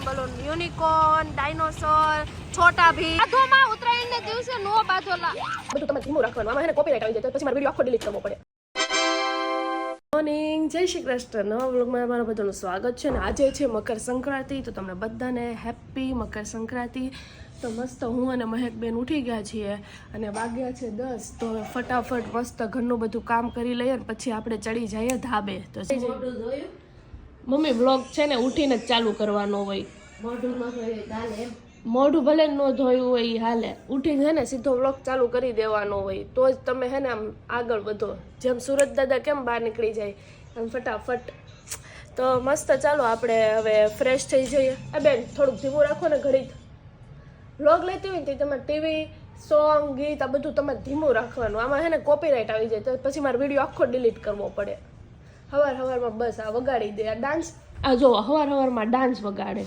Balloon balloon unicorn dinosaur Chhota Bheem. બાધોમાં Uttarayan ને દિવસે નો બાધોલા. બધું તમે ધીમું રાખવાનું. આમાં એને કોપીરાઇટ આવી જાય પછી મારો વીડિયો આખો ડિલીટ કરવો પડે. મોર્નિંગ જય શ્રી કૃષ્ણ. નવા બ્લોગમાં તમારું બધાનું સ્વાગત છે ને આજે છે મકર સંક્રાંતિ તો તમને બધાને હેપી મકર સંક્રાંતિ. તો મસ્ત હું અને મહેકબેન ઉઠી ગયા છીએ અને વાગ્યા છે દસ. તો હવે ફટાફટ મસ્ત ઘરનું બધું કામ કરી લઈએ ને પછી આપણે ચડી જઈએ ધાબે. તો મમ્મી વ્લોગ છે ને ઉઠીને જ ચાલુ કરવાનો હોય. મોઢું ભલે ન ધોયું હોય એ હાલે. ઉઠીને હે ને સીધો વ્લોગ ચાલુ કરી દેવાનો હોય. તો જ તમે હે ને આમ આગળ વધો. જેમ સુરત દાદા કેમ બહાર નીકળી જાય, એમ ફટાફટ. તો મસ્ત ચાલો આપણે હવે ફ્રેશ થઈ જઈએ. એ બેન, થોડુંક ધીમું રાખો ને ઘડીક. વ્લોગ લેતી હોય ને તમે ટીવી સોંગ ગીત આ બધું તમારે ધીમું રાખવાનું. આમાં હે ને કોપીરાઇટ આવી જાય, તો પછી મારો વીડિયો આખો ડિલીટ કરવો પડે. હવાર હવારમાં બસ આ વગાડી દે આ ડાન્સ આ જો હવાર હવારમાં ડાન્સ વગાડે.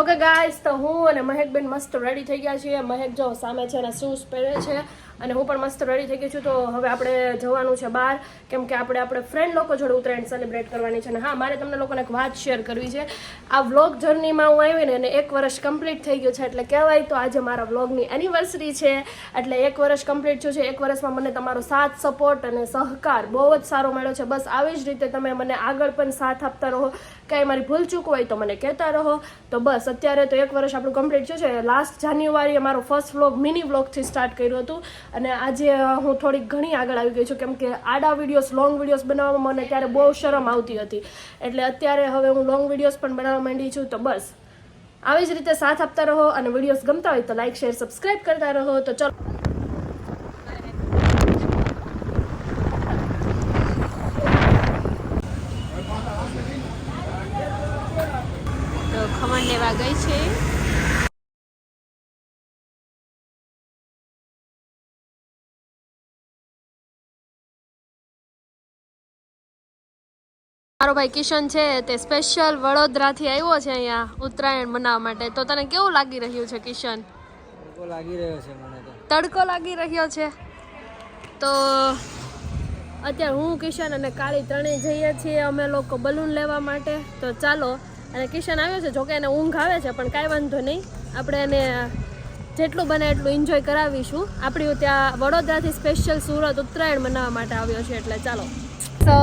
ઓકે ગાઈસ તો હું અને મહેકબેન મસ્ત રેડી થઈ ગયા છીએ. મહેક જો સામે છે અને શૂઝ પહેરે છે. અને હું પણ મસ્ત રેડી થઈ ગઈ છું. તો હવે આપણે જવાનું છે બહાર. કેમ કે આપણે આપણે ફ્રેન્ડ લોકો જોડે ઉત્તરાયણ સેલિબ્રેટ કરવાની છે. અને હા, મારે તમને લોકોને એક વાત શેર કરવી છે. આ વ્લોગ જર્નીમાં હું આવીને અને એક વર્ષ કમ્પ્લીટ થઈ ગયું છે. એટલે કહેવાય તો આજે મારા વ્લોગની એનિવર્સરી છે. એટલે એક વર્ષ કમ્પ્લીટ થયું છે. એક વર્ષમાં મને તમારો સાથ સપોર્ટ અને સહકાર બહુ જ સારો મળ્યો છે. બસ આવી જ રીતે તમે મને આગળ પણ સાથ આપતા રહો. કાંઈ મારી ભૂલ ચૂક હોય તો મને કહેતા રહો. તો બસ, અત્યારે તો એક વર્ષ આપણું કમ્પ્લીટ થયું છે. લાસ્ટ જાન્યુઆરીએ મારો ફર્સ્ટ વ્લોગ મિની વ્લોગથી સ્ટાર્ટ કર્યું હતું. અને આજે હું થોડીક ઘણી આગળ આવી ગઈ છું. કેમ કે આડા વિડીયોઝ લોંગ વિડીયોઝ બનાવવામાં મને ત્યારે બહુ શરમ આવતી હતી. એટલે અત્યારે હવે હું લોંગ વિડીયોઝ પણ બનાવવા માંડી છું. તો બસ, આવી જ રીતે સાથ આપતા રહો. અને વિડીયોઝ ગમતા હોય તો લાઇક શેર સબસ્ક્રાઈબ કરતા રહો. તો ચલો. ખમણ લેવા ગઈ છે. મારો ભાઈ કિશન છે તે સ્પેશિયલ વડોદરાથી આવ્યો છે અહીંયા ઉત્તરાયણ મનાવવા માટે. તો તને કેવું લાગી રહ્યું છે કિશન? લાગી રહ્યો છે મને તો. તડકો લાગી રહ્યો છે? તો અત્યારે હું કિશન અને કાળી ત્રણેય જઈએ છીએ અમે લોકો બલૂન લેવા માટે. તો ચાલો અને કિશન આવ્યો છે, જોકે એને ઊંઘ આવે છે, પણ કાંઈ વાંધો નહીં. આપણે એને જેટલું બને એટલું એન્જોય કરાવીશું. આપણી ત્યાં વડોદરાથી સ્પેશિયલ સુરત ઉત્તરાયણ મનાવવા માટે આવ્યો છે, એટલે ચાલો. તો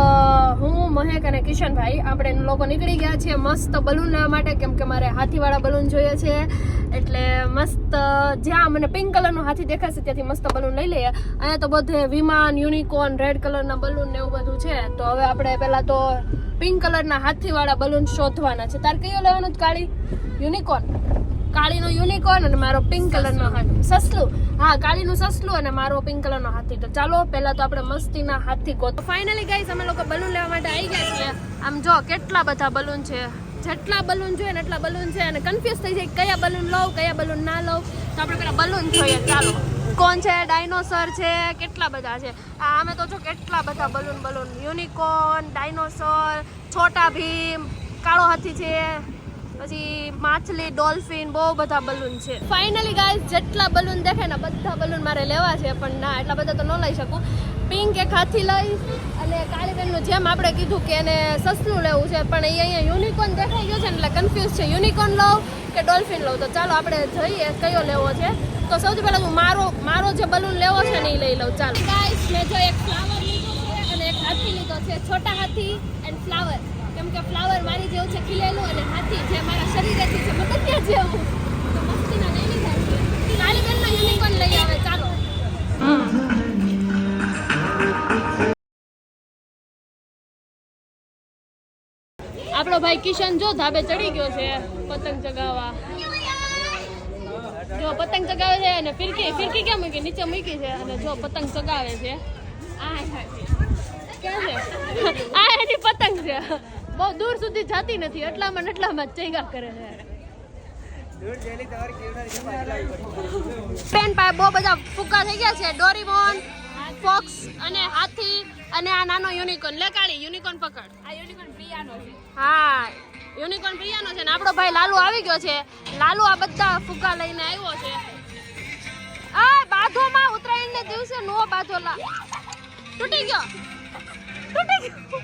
હું, મહેક અને કિશનભાઈ, આપણે લોકો નીકળી ગયા છીએ મસ્ત બલૂન લેવા માટે, કેમ કે મારે હાથીવાળા બલૂન જોઈએ છે. એટલે મસ્ત, જ્યાં મને પિંક કલરનું હાથી દેખાશે, ત્યાંથી મસ્ત બલૂન લઈ લઈએ. અહીંયા તો બધે વિમાન યુનિકોર્ન રેડ કલરના બલૂન ને એવું બધું છે. તો હવે આપણે પહેલાં તો પિંક કલરના હાથીવાળા બલૂન શોધવાના છે. તારે કયો લેવાનું છે કાળી? યુનિકોર્ન કાળીનો યુનિકોર્ન અને મારો પિંક કલરનો હાથી. સસલું? હા કાળીનું સસલું અને મારો પિંક કલરનો હાથી. તો ચાલો પહેલા તો આપણે મસ્તીના હાથી ગોતો ફાઇનલી ગાઈસ અમે લોકો બલૂન લેવા માટે આવી ગયા છીએ. આમ જો કેટલા બધા બલૂન છે. જેટલા બલૂન જોઈએ ને એટલા બલૂન છે અને કન્ફ્યુઝ થઈ જાય કયા બલૂન લઉં કયા બલૂન ના લઉં. તો આપણે પેલા બલૂન જોઈએ. ચાલો. કોણ છે ડાયનોસર છે, કેટલા બધા છે. આ અમે તો જો કેટલા બધા balloon balloon unicorn dinosaur Chhota Bheem, કાળો હાથી છે, પછી માછલી ડોલ્ફિન બહુ બધા બલૂન છે. ફાઇનલી ગાઈસ જેટલા બલૂન દેખાય ને બધા બલૂન મારે લેવા છે, પણ ના, એટલા બધા તો ન લઈ શકું. પિંક એક હાથી લઈશ અને કાળીબેનનું જેમ આપણે કીધું કે એને સસલું લેવું છે, પણ એ અહીંયા યુનિકોર્ન દેખાઈ ગયો છે એટલે કન્ફ્યુઝ છે. યુનિકોર્ન લઉં કે ડોલ્ફિન લઉં. તો ચાલો આપણે જઈએ કયો લેવો છે. તો સૌથી પહેલાં હું મારો મારો જે બલૂન લેવો છે ને એ લઈ લઉં. ચાલો. ગાઈસ મેં જો એક ફ્લાવર લીધો છે અને એક હાથી લીધો છે. છોટા હાથી એન્ડ ફ્લાવર કેમ કે ફ્લાવર મારી જેવું છે ખીલેલું અને હાથી જે મારા શરીરેથી છે, મતલબ જેવું. ભાઈ કિશન જો ધાબે ચડી ગયો છે પતંગ ચગાવવા. જો પતંગ ચગાવે છે અને ફિરકી ફિરકી ક્યાં મૂકી? નીચે મૂકી છે અને જો પતંગ ચગાવે છે. આ ક્યાં એની પતંગ છે. બહુ દૂર સુધી જતી નથી. એટલામાં એટલામાં જ ચૈગા કરે છે. પેન પાસે બહુ બધા ફૂકા થઈ ગયા છે. ડોરીમોન, ફોક્સ અને હાથી. અને આ નાનો યુનિકોર્ન. લે કાળી યુનિકોર્ન પકડ. આ યુનિકોર્ન પ્રિયાનો છે. હા યુનિકોર્ન પ્રિયાનો છે ને આપણો ભાઈ લાલુ આવી ગયો છે. લાલુ આ બધા ફૂકા લઈને આવ્યો છે. આ બાધોમાં ઉત્તરાયણ ને દિવસે નો બાધોલા તૂટી ગયો. તૂટી ગયો.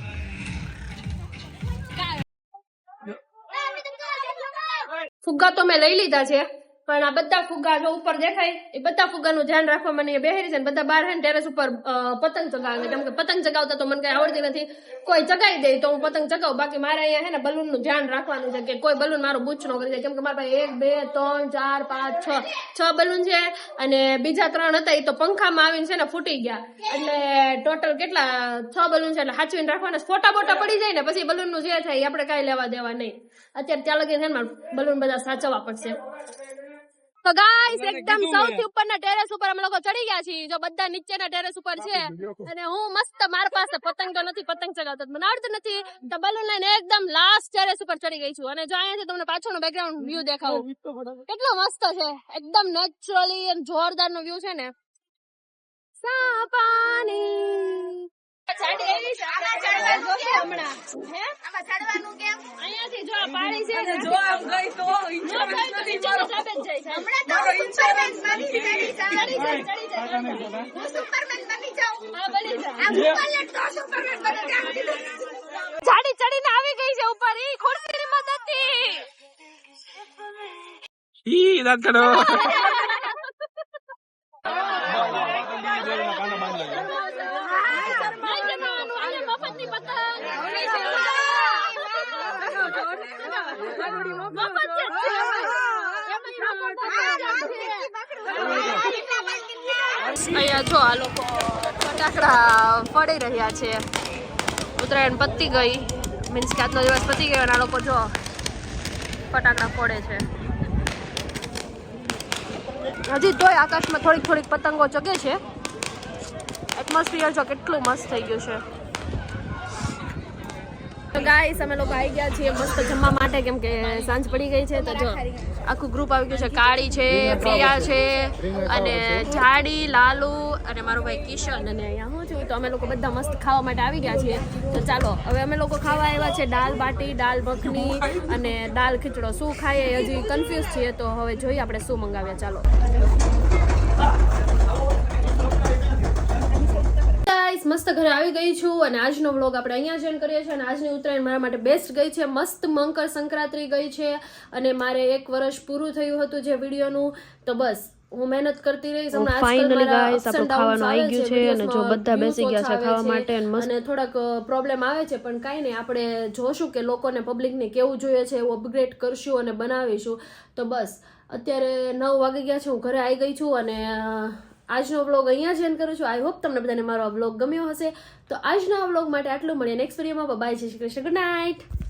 ફુગ્ગા તો મેં લઈ લીધા છે. પણ આ બધા ફુગ્ગા જો ઉપર દેખાય, એ બધા ફુગ્ગાનું ધ્યાન રાખવા મને બેહેરી છે ને બધા બહાર ટેરેસ ઉપર પતંગ ચગાવે. કેમ કે પતંગ ચગાવતા તો મને કઈ આવડતી નથી. કોઈ ચગાવી દે તો હું પતંગ ચગાવું. બાકી મારે અહીંયા હે ને બલૂનનું ધ્યાન રાખવાનું છે કે કોઈ બલૂન મારું બૂચ નો કરી દે. કેમ કે મારા પાસે એક, બે, ત્રણ, ચાર, પાંચ, છ છ બલૂન છે અને બીજા ત્રણ હતા એ તો પંખામાં આવીને છે ને ફૂટી ગયા. એટલે ટોટલ કેટલા, છ બલૂન છે એટલે સાચવીને રાખવાના ફોટા બોટા પડી જાય ને પછી બલૂનનું જે થાય એ આપણે કાંઈ લેવા દેવા નહીં. અત્યારે ત્યાં લગી છે ને બલૂન બધા સાચવવા પડશે. તો ગાઈસ એકદમ સૌથી ઉપરના ટેરેસ ઉપર અમે લોકો ચડી ગયા છીએ. જો બધા નીચેના ટેરેસ ઉપર છે. અને હું મસ્ત માર પાસે પતંગ તો નથી પતંગ ચગાવતો. મને આવડતું નથી. તો બલૂન લઈને એકદમ લાસ્ટ ટેરેસ ઉપર ચડી ગઈ છું. અને જો અહીંયાથી તમને પાછળનો બેકગ્રાઉન્ડ વ્યૂ દેખાવું. કેટલો મસ્ત છે. એકદમ નેચરલી અને જોરદાર નો વ્યૂ છે ને. સાપાની. ચડવાનું કેમ? છે છે. જો આમ ગઈ તો તો જાય ચડી જાય ચડી જાય હા બની જા. ચડીને આવી ગઈ છે ઉપર. ઈ ખુરશીની મદદથી. ઈ રાખડો નહીં જમાવાનું, આને મફતની પતંગ. મફત છે જ છે એમાં. અહીંયા જો આ લોકો ફટાકડા ફોડી રહ્યા છે. ઉત્તરાયણ પતી ગઈ. મીન્સ કે આજનો દિવસ પતી ગયો અને આ લોકો જો ફટાકડા ફોડે છે. હજી તોય આકાશમાં થોડીક થોડીક પતંગો ચગે છે. એટમોસ્ફિયર જો કેટલું મસ્ત થઈ ગયું છે. તો ગાઈસ અમે લોકો આવી ગયા છીએ મસ્ત જમવા માટે, કેમ કે સાંજ પડી ગઈ છે, તો જો આખું ગ્રુપ આવી ગયું છે. કાળી છે, પ્રિયા છે, અને જાડી, લાલુ અને મારો ભાઈ કિશન. અને અહીંયા હું છું, તો અમે લોકો બધા મસ્ત ખાવા માટે આવી ગયા છીએ. તો ચાલો, હવે અમે લોકો ખાવા આવ્યા છે દાલ બાટી, દાલ મખની અને દાલ ખીચડો. શું ખાઈએ હજી કન્ફ્યુઝ છીએ, તો હવે જોઈએ આપણે શું મંગાવીએ ચાલો. ગાઈસ મસ્ત ઘરે આવી ગઈ છું અને આજનો વ્લોગ આપણે અહીંયા જ end કરીએ છીએ અને આજની ઉત્તરાયણ મારા માટે બેસ્ટ ગઈ છે. મસ્ત મંકર સંક્રાંતિ ગઈ છે અને મારે એક વર્ષ પૂરું થયું હતું જે વિડીયોનું. તો બસ હું મહેનત કરતી રહીશ. હમણાં ફાઇનલી ગાઈસ આપણો ખાવાનું આવી ગયું છે, અને જો બધા બેસી ગયા છે ખાવા માટે અને મસ્ત- અને થોડાક પ્રોબ્લેમ આવે છે પણ કાંઈ નહીં. આપણે જોશું કે લોકોને પબ્લિકને કેવું જોઈએ છે એવું અપગ્રેડ કરશું અને બનાવીશું. તો બસ અત્યારે નવ વાગી ગયા છે હું ઘરે આવી ગઈ છું અને આજનો વ્લોગ અહીંયા જ એન્ડ કરું છું. આઈ હોપ તમને બધાને મારો વ્લોગ ગમ્યો હશે. તો આજના વ્લોગ માટે આટલું. મળીએ નેક્સ્ટ વિડીયોમાં બાય જય શ્રી કૃષ્ણ. Good night